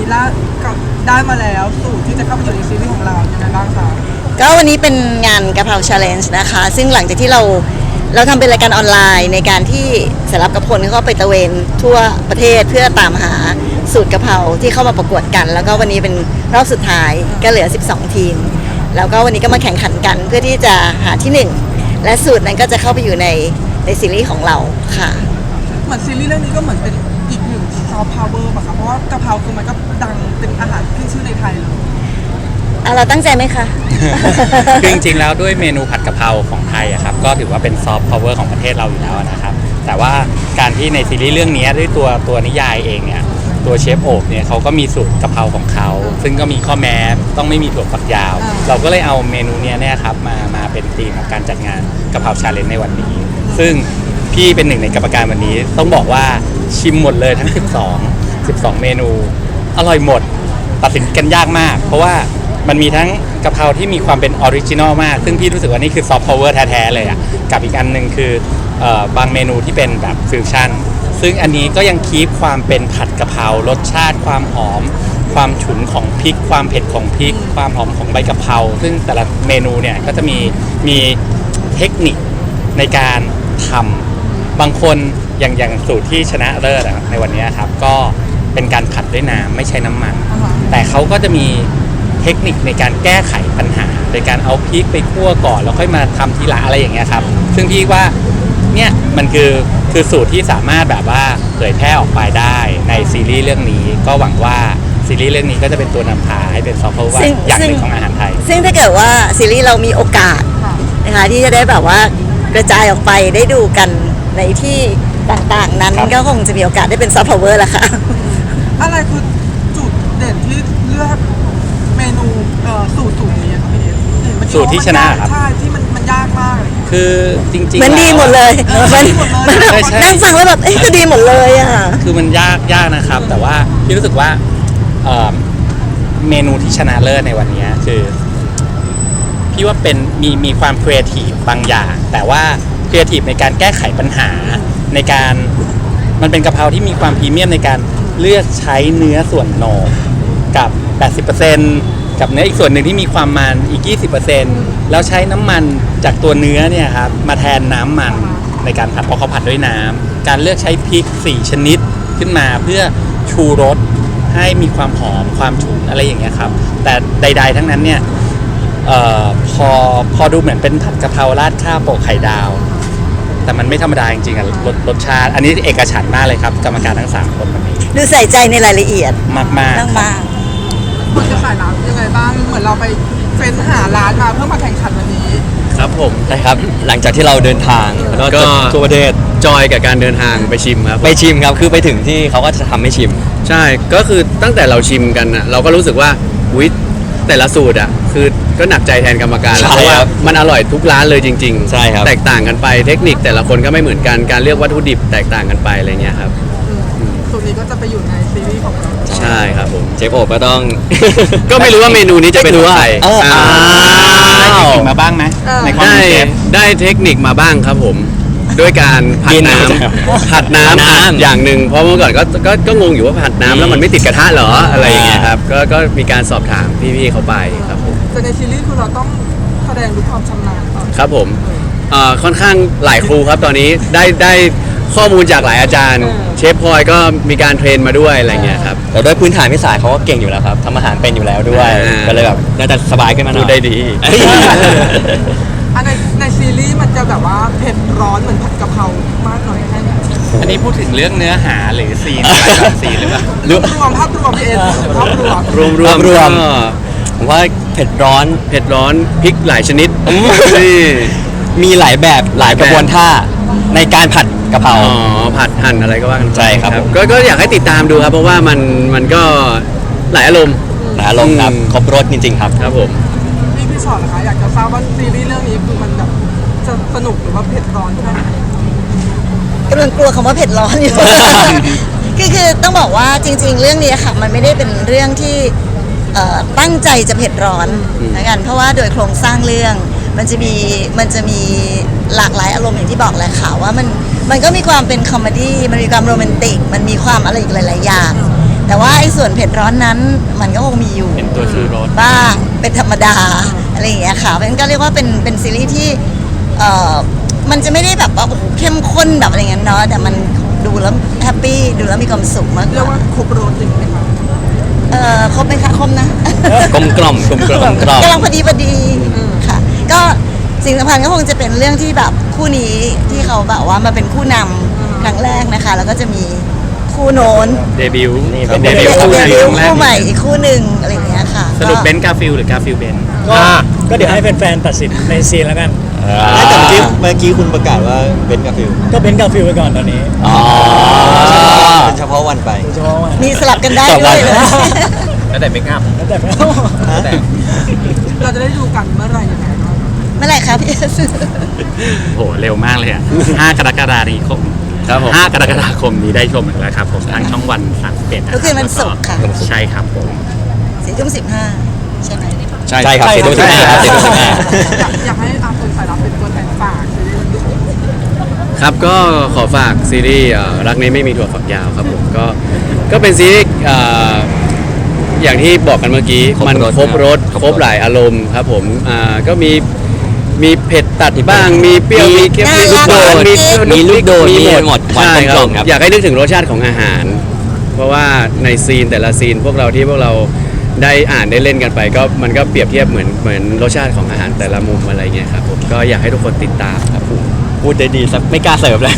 นี้ล่าก็ได้มาแล้วสูตรที่จะเข้าไปอยู่ในซีรีส์ของเรายังไงบ้างคะก็วันนี้เป็นงานกะเพรา challenge นะคะ ซึ่งหลังจากที่เราเราทำเป็นรายการออนไลน์ในการที่สำหรับกับพลเขาไปตระเวนทั่วประเทศเพื่อตามหาสูตรกะเพราที่เข้ามาประกวดกัน แล้วก็วันนี้เป็นรอบสุดท้ายก็เหลือ 12 ทีม แล้วก็วันนี้ก็มาแข่งขันกันเพื่อที่จะหาที่หนึ่งและสูตรนั้นก็จะเข้าไปอยู่ในในซีรีส์ของเราค่ะ เหมือนซีรีส์เรื่องนี้ก็เหมือนเป็น อีกหนึ่งซอฟต์พาวเวอร์ป่ะคะเพราะว่ากะเพราคือมันก็ดังเป็นอาหารขึ้นชื่อในไทยเลยอะเราตั้งใจไหมคะ คือจริงๆแล้วด้วยเมนูผัดกะเพราของไทยอะครับก็ถือว่าเป็นซอฟต์พาวเวอร์ของประเทศเราอยู่แล้วนะครับ แต่ว่าการที่ในซีรีส์เรื่องนี้ด้วยตัวตัวนิยายเองเนี่ยตัวเชฟโอบเนี่ยเขาก็มีสูตรกะเพราของเขา ซึ่งก็มีข้อแม้ต้องไม่มีถั่วฝักยาวอ่าเราก็เลยเอาเมนูเนี้ยเนี่ยครับมามาเป็นธีมของการจัดงานกะเพราชาเลนจ์ในวันนี้ ซึ่ง พี่เป็นหนึ่งในกรรมการวันนี้ ต้องบอกว่าชิมหมดเลยทั้ง 12 12 เมนู อร่อยหมด ตัดสินกันยากมาก เพราะว่ามันมีทั้งกะเพราที่มีความเป็นออริจินอลมาก ซึ่งพี่รู้สึกว่านี่คือซอฟต์พาวเวอร์แท้ๆเลยอะกับอีกอันหนึ่งคือเออบางเมนูที่เป็นแบบฟิวชั่น ซึ่งอันนี้ก็ยังคีปความเป็นผัดกะเพรารสชาติความหอม ความฉุนของพริก ความเผ็ดของพริก ความหอมของใบกะเพรา ซึ่งแต่ละเมนูเนี่ยก็จะมีมีเทคนิคในการทำ บางคนอย่างอย่างสูตรที่ชนะเลิศอะในวันนี้ครับก็เป็นการผัดด้วยน้ำไม่ใช้น้ำมัน อ่าฮะ แต่เขาก็จะมีเทคนิคในการแก้ไขปัญหา โดยการเอาพริกไปคั่วก่อน แล้วค่อยมาทำทีหลังอะไรอย่างเงี้ยครับ ซึ่งพี่ว่าเนี่ยมันคือคือสูตรที่สามารถแบบว่าเผยแพร่ออกไปได้ในซีรีส์เรื่องนี้ ก็หวังว่าซีรีส์เรื่องนี้ก็จะเป็นตัวนำพาให้เป็นซอฟต์พาวเวอซึ่งร์อย่างหนึ่ซึ่ง งของอาหารไทย ซึ่งถ้าเกิดว่าซีรีส์เรามีโอกาสค่ะ นะคะที่จะได้แบบว่ากระจายออกไปได้ดูกัน ในที่ต่างๆนั้นครับ ก็คงจะมีโอกาสได้เป็นซอฟต์พาวเวอร์ละค่ะ อะไรคือจุดเด่นที่เลือกเมนูเอ่อสูตรสูตรนี้ครับพี่เอ๋เห็นเมื่อกี้สูตรที่ชนะครับ ใช่ที่มันมันยากมากเลย คือจริงๆเหมือนดีแล้วหมดเลยเออมันดีหมดเลยมันแบบใช่ใช่ นั่งฟังแล้วแบบเอ๊ะก็ดีหมดเลยอะ คือมันยากยากนะครับ แต่ว่าพี่รู้สึกว่าเอ่อเมนูที่ชนะเลิศในวันนี้คือ พี่ว่าเป็นมีมีความครีเอทีฟบางอย่าง แต่ว่า ครีเอทีฟในการแก้ไขปัญหาในการมันเป็นกะเพราที่มีความพรีเมียมในการเลือกใช้เนื้อส่วนโหนกกับ 80%กับเนื้ออีกส่วนหนึ่งที่มีความมันอีก 20%แล้วใช้น้ำมันจากตัวเนื้อเนี่ยครับมาแทนน้ำมันในการผัดเพราะเขาผัดด้วยน้ำการเลือกใช้พริก 4 ชนิดขึ้นมาเพื่อชูรสให้มีความหอมความฉุนอะไรอย่างเงี้ยครับ แต่ใด ๆ ทั้งนั้นเนี่ยออพอพอดูเหมือนเป็นผัดกะเพราราดข้าวโปะไข่ดาว แต่มันไม่ธรรมดาจริงๆอะรสรสชาติ อันนี้เอกฉันท์มากเลยครับ กรรมการทั้ง3คนวันนี้ดูใส่ใจในรายละเอียดมากๆมากครับ มากมันจะขายร้านยังไงบ้าง เหมือนเราไปเฟ้นหาร้านมาเพื่อมาแข่งขันวันนี้ ครับผมใช่ครับ หลังจากที่เราเดินทางแล้วก็ก็ ทั่วประเทศจอยกับการเดินทางไปชิมครับไปชิมครับ คือไปถึงที่เขาก็จะทำให้ชิม ใช่ก็คือตั้งแต่เราชิมกันนะเราก็รู้สึกว่าวิ แต่ละสูตรอะคือก็หนักใจแทนกรรมการแล้วใช่เพราะว่าครับมันอร่อยทุกร้านเลยจริงๆใช่ครับ แตกต่างกันไปเทคนิคแต่ละคนก็ไม่เหมือนกันการเลือกวัตถุดิบแตกต่างกันไปอะไรเงี้ยครับสูตรนี้ก็จะไปอยู่ในซีรีส์ของเราใช่ครับผม เชฟโอบก็ต้อง ก็ไม่รู้ว่าเมนูนี้จะเป็นของใครเอออ่า ได้เทคนิคมาบ้างไหมในความได้เป็นเชฟได้เทคนิคมาบ้างครับผม ด้วยการผัดน้กินำผัดน้ำผัดน้ำอัดอย่างหนึ่งเพราะเมื่อก่อนก็ก็ก็งงอยู่ว่าผัดน้ำแล้วมันไม่ติดกระทะเหรออะไรอย่างเงี้ยครับก็ก็มีการสอบถามพี่ๆเขาไปครับผมแต่ในซีรีส์คือเราต้องแสดงด้วยความชำนาญต่อครับผมเอ่อค่อนข้างหลายครูครับตอนนี้ได้ได้ข้อมูลจากหลายอาจารย์ เชฟพลอยก็มีการเทรนมาด้วยอะไรเงี้ยครับแต่ด้วยพื้นฐานพิสายเขาก็เก่งอยู่แล้วครับทำอาหารเป็นอยู่แล้วด้วยอ่าก็เลยแบบน่าจะสบายขึ้นมาหน่พูอยดได้ดีอัน ในในซีรีส์มันจะแบบว่าเผ็ดร้อนเหมือนผัดกะเพรามากหน่อยแค่ไหนอันนี้พูดถึงเรื่องเนื้อหาหรือซีนซีนหรือเปล่าหรือรวมภาพรวมพี่เอสภาพรวมรวมรวมรวมก็ผมว่าเผ็ดร้อนเผ็ดร้อนพริกหลายชนิดนี่ มีหลายแบบหลายกระบวนท่าในการผัดกะเพรา อ๋อ ผัดหั่นอะไรก็ว่ากันไปใช่ครับผม ก็ก็อยากให้ติดตามดูครับ เพราะว่ามันมันก็หลายอารมณ์นะลงครับอืมครบรสจริง ๆ ครับ ครับผมพี่ พี่ชอตนะคะอยากจะทราบว่าซีรีส์เรื่องนี้คือมันแบบจะสนุกหรือว่าเผ็ดร้อนแค่ไหนกำลังกลัวคำว่าเผ็ดร้อนอยู่ คือคือต้องบอกว่าจริง ๆ เรื่องนี้ค่ะมันไม่ได้เป็นเรื่องที่เอ่อตั้งใจจะเผ็ดร้อนนะกันเพราะว่าโดยโครงสร้างเรื่องมันจะมีมันจะมีหลากหลายอารมณ์อย่างที่บอกแหละค่ะว่ามันมันก็มีความเป็นคอมเมดี้มันมีความโรแมนติก มันมีความอะไรอีกหลาย ๆ อย่าง แต่ว่าไอ้ส่วนเผ็ดร้อนนั้นมันก็คงมีอยู่ เป็นตัวชูรสบ้างเป็นธรรมดาอะไรอย่างเงี้ยค่ะเพราะฉะนั้นก็เรียกว่าเป็นเป็นซีรีส์ที่เอ่อมันจะไม่ได้แบบว่าโอ้โหเข้มข้นแบบอะไรเงี้ยเนาะแต่มันดูแล้วแฮปปี้ดูแล้วมีความสุขมากกเรียกว่าว่าครบรสจริงไหมคะเออครบไหมคะครบนะ กลมกล่อมกลมกล่อมกล่อม กำลังพอดีพอดีค่ะ ก็สิ่งสำคัญก็คงจะเป็นเรื่องที่แบบคู่นี้ที่เขาแบบว่ามาเป็นคู่นำครั้งแรกนะคะ แล้วก็จะมี คู่โน้นเดบิวต์นี่เป็เป็นนเดเดบิบิววต์ต์คู่เดแรกบิวต์คู่ใหม่อีกคู่หนึ่งอะไรอย่างเงี้ยค่ะสรุปก็เบนซ์กาฟิลหรือกาฟิลเบนซ์ก็ก็เดี๋ยวให้แฟนๆตัดสินในซีนแล้วกันไม่แต่เมื่อกี้เมื่อกี้คุณประกาศว่าเบนซ์กับฟิลก็เป็นกาฟิลไปก่อนตอนนี้อ๋อเป็นเฉพาะวันไปโดยเฉพาะว่ามีสลับกันได้ด้วยเลยแล้วแต่ไม่เราจะได้ดูกันเมื่อไหร่ยังไงบ้างเมื่อไหร่คะพี่เอสโหเร็วมากเลยอะ5กรกฎาคม ครับผม 5กรกฎาคมนี้ได้ชมแล้วครับผมทางช่องวัน31นะก็คือวันศุกร์ค่ะ ใช่ครับผมสี่ทุ่มสิบห้าใช่ไหมใช่ครับสี่ทุ่มสิบห้าครับสี่ทุ่มสิบห้า อยากอยากให้อาคนสายรับเป็นตัวแทนฝากซีรีส์เรื่องนี้ครับก็ขอฝากซีรีส์เอ่อรักนี้ไม่มีถั่วฝักยาวครับผมก็ก็เป็นซีรีส์เอ่ออย่างที่บอกกันเมื่อกี้ครบมันรสครบรสครับครบหลายอารมณ์ครับผมอ่าก็มี มีเผ็ดตัดบ้าง มีเปรี้ยว มีเค็มมีลูกโดดมีลูกโดดมีหมดหวานใช่กลมๆครับ อยากให้นึกถึงรสชาติของอาหาร เพราะว่าในซีนแต่ละซีนพวกเราที่พวกเราได้อ่านได้เล่นกันไป ก็มันก็เปรียบเทียบเหมือนเหมือนรสชาติของอาหารแต่ละมุมอะไรเงี้ยครับผมก็อยากให้ทุกคนติดตามครับผมพูดได้ดีสักไม่กล้าเสิร์ฟเลย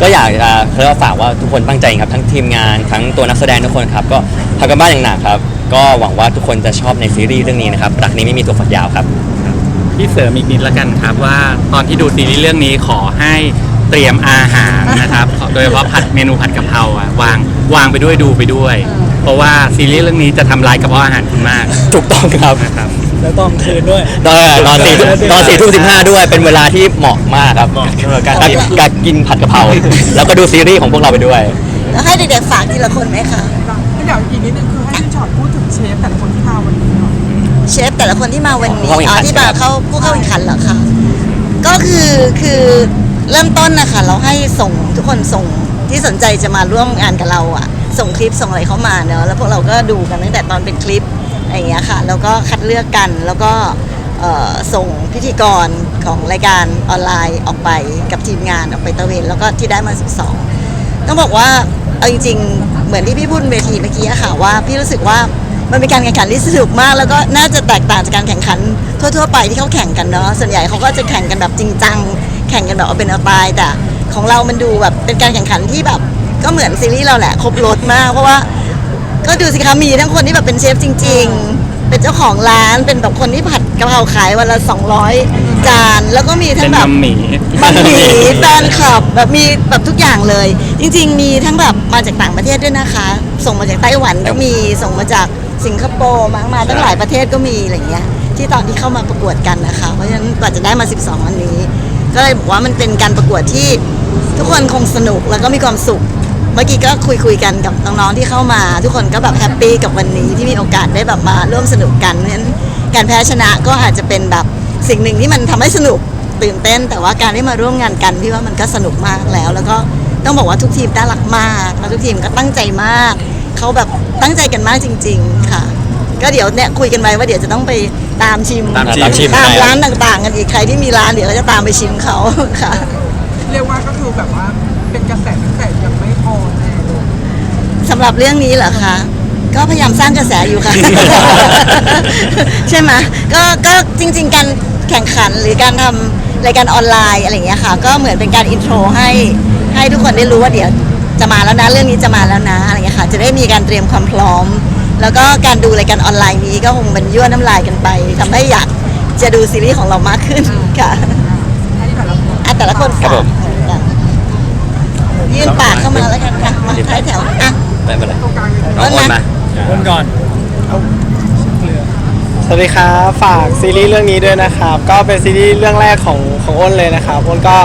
ก็อยากจะเพื่อฝากว่าทุกคนตั้งใจครับทั้งทีมงานทั้งตัวนักแสดงทุกคนครับก็ทำกันบ้านอย่างหนักครับ ก็หวังว่าทุกคนจะชอบในซีรีส์เรื่องนี้นะครับรักนี้ไม่มีตัวฝักยาวครับ พี่เสริมอีกนิดละกันครับว่าตอนที่ดูซีรีส์เรื่องนี้ขอให้เตรียมอาหารนะครับขอโดยเฉพาะผัดเมนูผัดกะเพราอะวางวางไปด้วยดูไปด้วย เพราะว่าซีรีส์เรื่องนี้จะทำลายกระเพาะอาหารคุณมากถูกต้องครับนะครับ แล้วต้องคืนด้วย ตอนตอนสี่ตอนสี่ทุ่มสิบห้าด้วยเป็นเวลาที่เหมาะมากครับสำหรับการการกินผัดกะเพราแล้วก็ดูซีรีส์ของพวกเราไปด้วย แล้วให้เด็กๆฝากทีละคนไหมคะเดี๋ยวอีกนิดนึงคือให้พี่ชอตพูดถึงเชฟแต่ละคนที่มาวันนี้หน่อย เชฟแต่ละคนที่มาวันนี้เข้าแข่งอ๋ขัอนที่มาใช่ไหมครับเข้าผู้เข้าแข่งขันเหรอคะก็คือคือเริ่มต้นนะคะเราให้ส่งทุกคนส่งที่สนใจจะมาร่วมงานกับเราอะส่งคลิปส่งอะไรเข้ามาเนอะแล้วพวกเราก็ดูกันตั้งแต่ตอนเป็นคลิปอะไรอย่างเงี้ยค่ะแล้วก็คัดเลือกกันแล้วก็เอ่อส่งพิธีกรของรายการออนไลน์ออกไปกับทีมงานออกไปตระเวนแล้วก็ที่ได้มา 12 ต้องบอกว่าเอาจริงๆเหมือนที่พี่พูดบนเวทีเมื่อกี้อะค่ะว่าพี่รู้สึกว่า มันเป็นการแข่งขันที่สนุกมาก แล้วก็น่าจะแตกต่างจากการแข่งขันทั่ว ๆ ไปที่เขาแข่งกันเนาะส่วนใหญ่เขาก็จะแข่งกันแบบจริงจังแข่งกันแบบเอาเป็นเอาตายแต่ของเรามันดูแบบเป็นการแข่งขันที่แบบก็เหมือนซีรีส์เราแหละครบรถมาก เพราะว่าก็ดูสิคะมีทั้งคนที่แบบเป็นเชฟจริง ๆ เป็นเจ้าของร้านเป็นแบบคนที่ผัดกะเพราขายวันละ200 จาน แล้วก็มีทั้เป็งนแบบ มัมหมี่มันมีแฟนคลับแบบมีแบบทุกอย่างเลย จริง ๆ มีทั้งแบบมาจากต่างประเทศด้วยนะคะ ส่งมาจากไต้หวันก็มีส่งมาจากสิงคโปร์มามาตั้งหลายประเทศก็มีอะไรอย่างเงี้ยที่ตอนที่เข้ามาประกวดกันนะคะ เพราะฉะนั้นกว่าจะได้มา 12 วันนี้ ก็เลยบอกว่ามันเป็นการประกวดที่ทุกคนคงสนุกแล้วก็มีความสุข เมื่อกี้ก็คุยคุยๆกันกับน้องๆที่เข้ามา ทุกคนก็แบบแฮปปี้กับวันนี้ที่มีโอกาสได้แบบมาร่วมสนุกกันเพราะฉะนั้นการแพ้ชนะก็อาจจะเป็นแบบสิ่งหนึ่งที่มันทำให้สนุกตื่นเต้น แต่ว่าการได้มาร่วมงานกันพี่ว่ามันก็สนุกมากแล้ว แล้วก็ต้องบอกว่าทุกทีมน่ารักมากแล้วทุกทีมก็ตั้งใจมากเขาแบบตั้งใจกันมากจริง ๆ ค่ะ ก็เดี๋ยวเนี่ยคุยกันไว้ว่าเดี๋ยวจะต้องไปตามชิมตามชิมตามชิมตามใช่ร้านต่าง ๆ กันอีกใครที่มีร้านเดี๋ยวก็จะตามไปชิมเขาค่ะ เรียกว่าก็คือแบบว่าเป็นกระแสตั้งแต่ยังไม่ออนแน่เลย สำหรับเรื่องนี้เหรอคะ ก็พยายามสร้างกระแสอยู่ค่ะ ใช่ไหมก็ก็จริง ๆ การแข่งขันหรือการทำรายการออนไลน์อะไรอย่างเงี้ยค่ะ ก็เหมือนเป็นการอินโทรให้ให้ทุกคนได้รู้ว่าเดี๋ยวจะมาแล้วนะเรื่องนี้จะมาแล้วนะอะไรอย่างเงี้ยค่ะ จะได้มีการเตรียมความพร้อม แล้วก็การดูรายการออนไลน์นี้ก็คงเป็นยั่วน้ำลายกันไปทำให้อยากจะดูซีรีส์ของเรามากขึ้นค่ะให้แต่ละคนอะแต่ละคนครับฝากผมค่ะยื่นปากเข้ามาแล้วกันค่ะมาท้ายแถวอะ ไม่เป็นไรตรงกลางเลยน้องอ้นมาคนก่อน สวัสดีครับฝากซีรีส์เรื่องนี้ด้วยนะครับ ก็เป็นซีรีส์เรื่องแรกของของอ้นเลยนะครับอ้นก็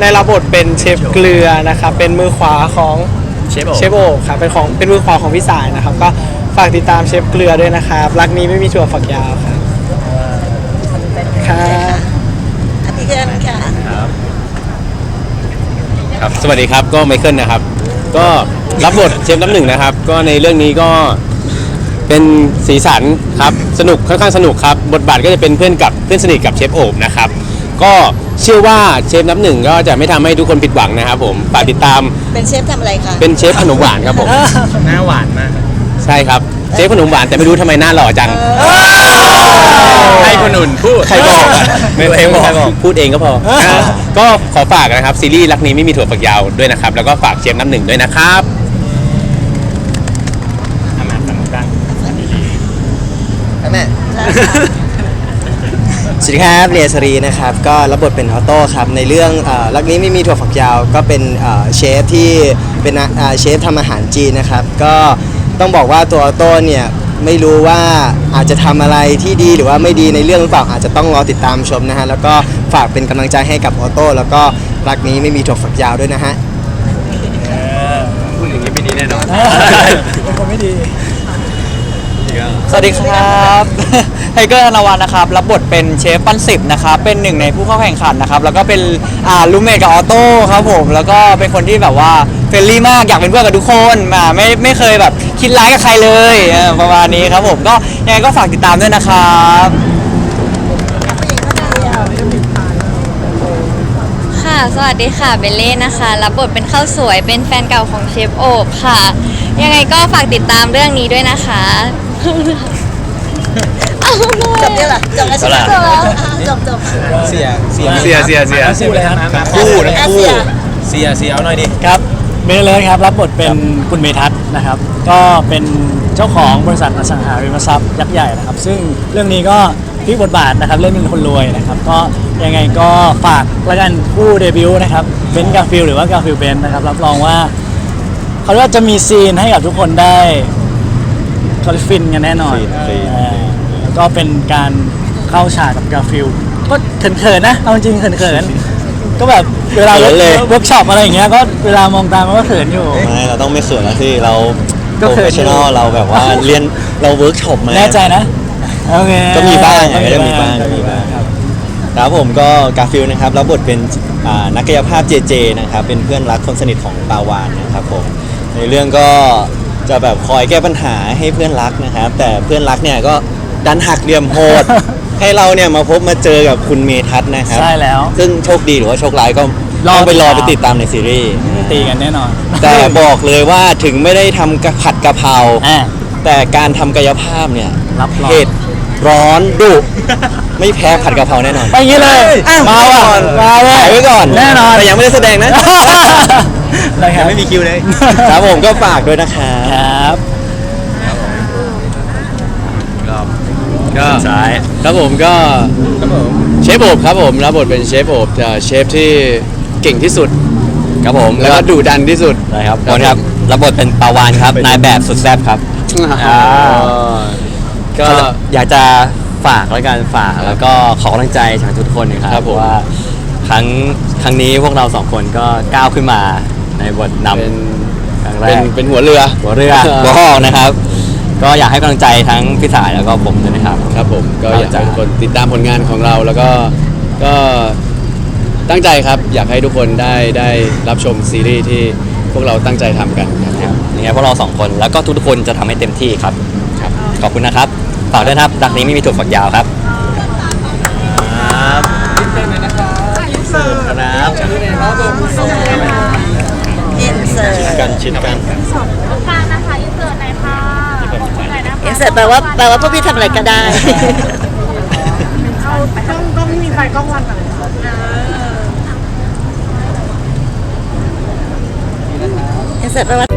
ได้รับบทเป็นเชฟเกลือนะครับ เป็นมือขวาของเชฟโอเชฟโอครับเป็นของเป็นมือขวาของพี่สายนะครับ ก็ฝากติดตามเชฟเกลือด้วยนะครับรักนี้ไม่มีถั่วฝักยาวครับครับอะพี่เกินค่ะ ครับ สวัสดีครับ ก็ไมเคิลนะครับ ก็รับบทเชฟน้ำหนึ่งนะครับ ก็ในเรื่องนี้ก็เป็นสีสันครับสนุกค่อนข้างสนุกครับ บทบาทก็จะเป็นเพื่อนกับเพื่อนสนิทกับเชฟโอบนะครับ ก็เชื่อว่าเชฟน้ำหนึ่งก็จะไม่ทำให้ทุกคนผิดหวังนะครับผมฝากติดตามเป็นเชฟทำอะไรคะ เป็นเชฟขนมหวานครับผม หน้าหวานมาก ใช่ครับ เชฟขนมหวานแต่ไม่รู้ทำไมหน้าหล่อจัง ให้คนอื่นพูด ใครบอกอะไม่ใครบอกใครบอกพูดเองก็พอนะก็ขอฝากนะครับ ซีรีส์รักนี้ไม่มีถั่วฝักยาวด้วยนะครับ แล้วก็ฝากเชฟน้ำหนึ่งด้วยนะครับ อามาทำกันแม่สวัสดีครับเรียสรีนะครับ ก็รับบทเป็นออโต้ครับ ในเรื่องเอ่อรักนี้ไม่มีถั่วฝักยาว ก็เป็นเอ่อเชฟที่เป็นอะอ่าเชฟทำอาหารจีนนะครับ ก็ ต้องบอกว่าตัวออโต้เนี่ยไม่รู้ว่าอาจจะทำอะไรที่ดีหรือว่าไม่ดีในเรื่องหรือเปล่าอาจจะต้องรอติดตามชมนะฮะแล้วก็ฝากเป็นกำลังใจให้กับออโต้แล้วก็รักนี้ไม่มีถั่วฝักยาวด้วยนะฮะพูดอย่างนี้ไม่ดีแน่นอนเป็นคนไม่ดีส วัสดีครับไทเกอร์ธนวันนะครับรับบทเป็นเชฟปั้นสิบนะครับเป็นหนึ่งในผู้เข้าแข่งขันนะครับแล้วก็เป็นอ่าลูเมทกับออโต้ครับผมแล้วก็เป็นคนที่แบบว่าเฟรนลี่มากอยากเป็นเพื่อนกับทุกคนมาไม่ไม่เคยแบบคิดร้ายกับใครเลยเออประมาณนี้ครับผมก็ยังไงก็ฝากติดตามด้วยนะครับ ค่ะ สวัสดีค่ะ เบลเล่นะคะ รับบทเป็นข้าวสวย เป็นแฟนเก่าของเชฟโอบค่ะ ยังไงก็ฝากติดตามเรื่องนี้ด้วยนะคะจบเนี่ยเหรอจบแล้วใช่ไหมจบแล้วจบจบเสียเสียเสียเสียเสียคู่เลยครับคู่นะอะคู่เสียเสียเสียเอาหน่อยดิครับเมย์เลยครับรับบทเป็นคุณเมทัศน์นะครับ ก็เป็นเจ้าของบริษัทอสังหาริมทรัพย์ยักษ์ใหญ่นะครับ ซึ่งเรื่องนี้ก็ พลิกบทบาทนะครับเล่นเป็นคนรวยนะครับ ก็ยังไงก็ฝากแล้วกันผู้เดบิวต์นะครับเบนซ์กาฟิลหรือว่ากาฟิลเบนซ์นะครับรับรองว่าเขาเรียกว่าจะมีซีนให้กับทุกคนได้คอลิฟินกันแน่นอนฟินฟินอ่าแล้วก็เป็นการเข้าฉากกับกาฟิลก็เขินๆนะเอาจริงๆเขินๆก็แบบเวลาเขินเลย เวิร์กช็อปอะไรอย่างเงี้ยก็เวลามองตามมันก็เขินอยู่ ไม่เราต้องไม่เขินนะที่เราก็โปรเขิเฟนชอยู่ ชั่นอลเราแบบว่าเรียนเราเวิร์กช็อปมาแน่ใจนะ โอเคก็มีบ้างไงก็ก็มีบ้างก็มีบ้าง ครับครับผมก็กาฟิลนะครับรับบทเป็นอ่านักกายภาพเจเจนะครับเป็นเพื่อนรักคนสนิทของปาวานนะครับผมในเรื่องก็จะแบบคอยแก้ปัญหาให้เพื่อนรักนะครับ แต่เพื่อนรักเนี่ยก็ดันหักเหลี่ยมโหด ให้เราเนี่ยมาพบมาเจอกับคุณเมทัศน์นะครับ ใช่แล้ว ซึ่งโชคดีหรือว่าโชคร้ายก็รอต้องไปรอติไปดตามติดตามในซีรีส์ตีกันแน่นอนแต่บอกเลยว่าถึงไม่ได้ทำกะผัดกะเพรา อะ แต่การทำกายภาพเนี่ยรับรองเผ็ด ร้อนดุไม่แพ้ผัดกะเพราแน่นอน ไปงี้เลยอ้าวมาว่ะก่อนมาเลยถ่ายไว้ก่อนแน่นอน แต่ยังไม่ได้แสดงนะ นะครับไม่มีคิวเลย ครับผมก็ฝากด้วยนะครับ ครับก็ซ้ายครับผมก็เชฟโอบครับผมรับบทเป็นเชฟโอบจะเชฟที่เก่งที่สุดครับผมแล้วก็ดุดันที่สุดใช่ครับคนครับรับบทเป็นปาวานครับ นายแบบสุดแซ่บครับ อ่า ก็ก็อยากจะฝากแล้วกันฝากแล้วก็ขอกำลังใจจากทุกคนนะครับครับผม ว่า ครั้งครั้งนี้พวกเราสองคนก็ก้าวขึ้นมาในบทนเป็นำครั้งแรเป็นกเป็นหัวเรือ หัวเรือ หัวห้องนะครับ ก็อยากให้กำลังใจทั้งพี่สายแล้วก็ผมด้วยนะครับ ครับผมก็อยากครับให้ทุกคนติดตามผลงานของเราแล้วก็ก็ตั้งใจครับ อยากให้ทุกคนได้ได้รับชมซีรีส์ที่พวกเราตั้งใจทำกันครับ ยังไงพวกเราสองคนแล้วก็ทุกๆคนจะทำให้เต็มที่ครับครับ ขอบคุณนะครับฝากด้วยนะครับรักนี้ไม่มีถั่วฝักยาวครับอินเสิร์ตกันชินกันการนะคะอินเสิร์ตไหนค่ะไหนนะคะอินเสิร์ตแปลว่าแปลว่าพวกพี่ทำอะไรก็ได้ต้องต้องมีไฟกล้องวันก่อนอินเสิร์ตแปลว่า